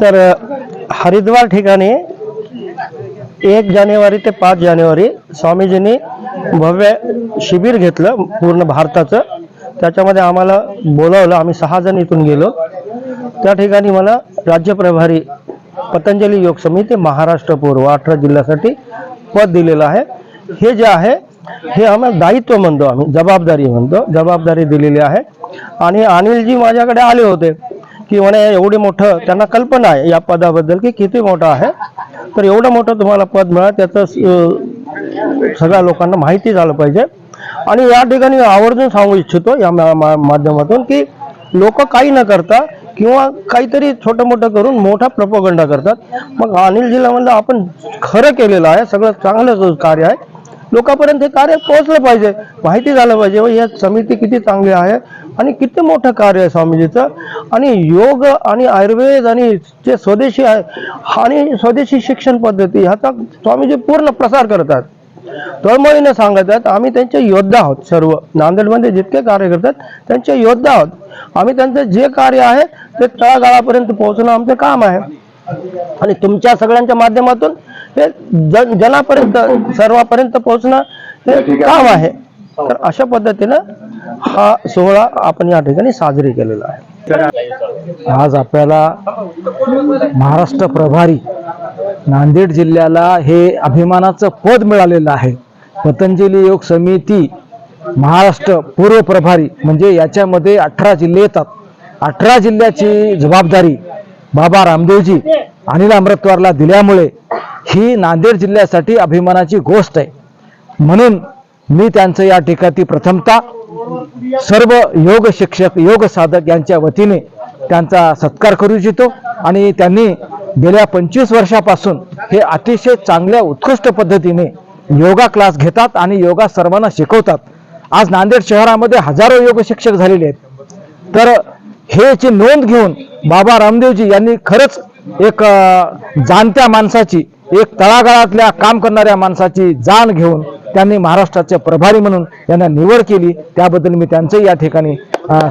तर हरिद्वार ठिकाणी एक जानेवारी ते पाच जानेवारी स्वामीजींनी भव्य शिबिर घेतलं पूर्ण भारताचं. त्याच्यामध्ये आम्हाला बोलावलं आम्ही सहा जण इथून गेलो. त्या ठिकाणी मला राज्य प्रभारी पतंजली योग समिती महाराष्ट्र पूर्व अठरा जिल्ह्यासाठी पद दिलेलं आहे. हे जे आहे हे आम्हाला दायित्व म्हणतो आम्ही जबाबदारी म्हणतो जबाबदारी दिलेली आहे. आणि अनिलजी माझ्याकडे आले होते. की म्हणे एवढी मोठं त्यांना कल्पना आहे या पदाबद्दल की किती मोठं आहे. तर एवढं मोठं तुम्हाला पद मिळा त्याचं सगळ्या लोकांना माहिती झालं पाहिजे. आणि या ठिकाणी आवर्जून सांगू इच्छितो या मा- माध्यमातून की लोक काही न करता किंवा काहीतरी छोटं मोठं करून मोठा प्रपोगंडा करतात. मग अनिलजीला म्हणलं आपण खरं केलेलं आहे सगळं चांगलं कार्य आहे. लोकांपर्यंत हे कार्य पोहोचलं पाहिजे. माहिती झालं पाहिजे व या समिती किती चांगली आहे आणि किती मोठं कार्य आहे स्वामीजीचं. आणि योग आणि आयुर्वेद आणि जे स्वदेशी आहे आणि स्वदेशी शिक्षण पद्धती ह्याचा स्वामीजी पूर्ण प्रसार करतात. तळमळीने सांगत आहेत आम्ही त्यांचे योद्धा आहोत सर्व. नांदेडमध्ये जितके कार्य करतात त्यांचे योद्धा आहोत. आम्ही त्यांचं जे कार्य आहे ते तळागाळापर्यंत पोहोचणं आमचं काम आहे. आणि तुमच्या सगळ्यांच्या माध्यमातून हे जन जनापर्यंत सर्वांपर्यंत पोहोचणं हे काम आहे. तर अशा पद्धतीनं हा सोहळा आपण या ठिकाणी साजरी केलेला आहे. आज आपल्याला महाराष्ट्र प्रभारी नांदेड जिल्ह्याला हे अभिमानाचं पद मिळालेलं आहे. पतंजली योग समिती महाराष्ट्र पूर्व प्रभारी म्हणजे याच्यामध्ये अठरा जिल्हे येतात. अठरा जिल्ह्याची जबाबदारी बाबा रामदेवजी अनिल अमृतवारला दिल्यामुळे ही नांदेड जिल्ह्यासाठी अभिमानाची गोष्ट आहे. म्हणून मी त्यांचं या ठिकाणी प्रथमता सर्व योग शिक्षक योग साधक यांच्या वतीने त्यांचा सत्कार करू इच्छितो आणि त्यांनी गेल्या पंचवीस वर्षापासून हे अतिशय चांगल्या उत्कृष्ट पद्धतीने योगा क्लास घेतात आणि योगा सर्वांना शिकवतात. आज नांदेड शहरामध्ये हजारो योग शिक्षक झालेले आहेत. तर हेची नोंद घेऊन बाबा रामदेवजी यांनी खरंच एक जाणत्या माणसाची एक तळागाळातल्या काम करणाऱ्या माणसाची जाण घेऊन त्यांनी महाराष्ट्राचे प्रभारी म्हणून यांना निवड केली. त्याबद्दल मी त्यांचंही या ठिकाणी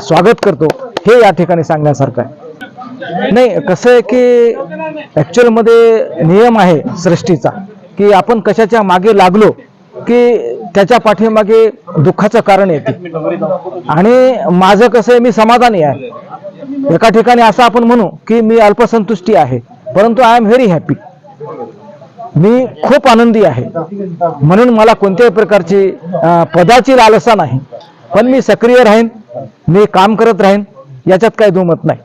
स्वागत करतो. हे या ठिकाणी सांगण्यासारखं आहे. नाही कसं आहे की ॲक्च्युअलमध्ये नियम आहे सृष्टीचा की आपण कशाच्या मागे लागलो की त्याच्या पाठीमागे दुःखाचं कारण येते. आणि माझं कसं आहे मी समाधानी आहे. एका ठिकाणी असं आपण म्हणू की मी अल्पसंतुष्टी आहे परंतु आय एम व्हेरी हॅपी मी खूप आनंदी आहे. म्हणून मला कोणत्याही प्रकारची पदाची लालसा नाही. पण मी सक्रिय राहीन मी काम करत राहीन याच्यात काही दुमत नाही.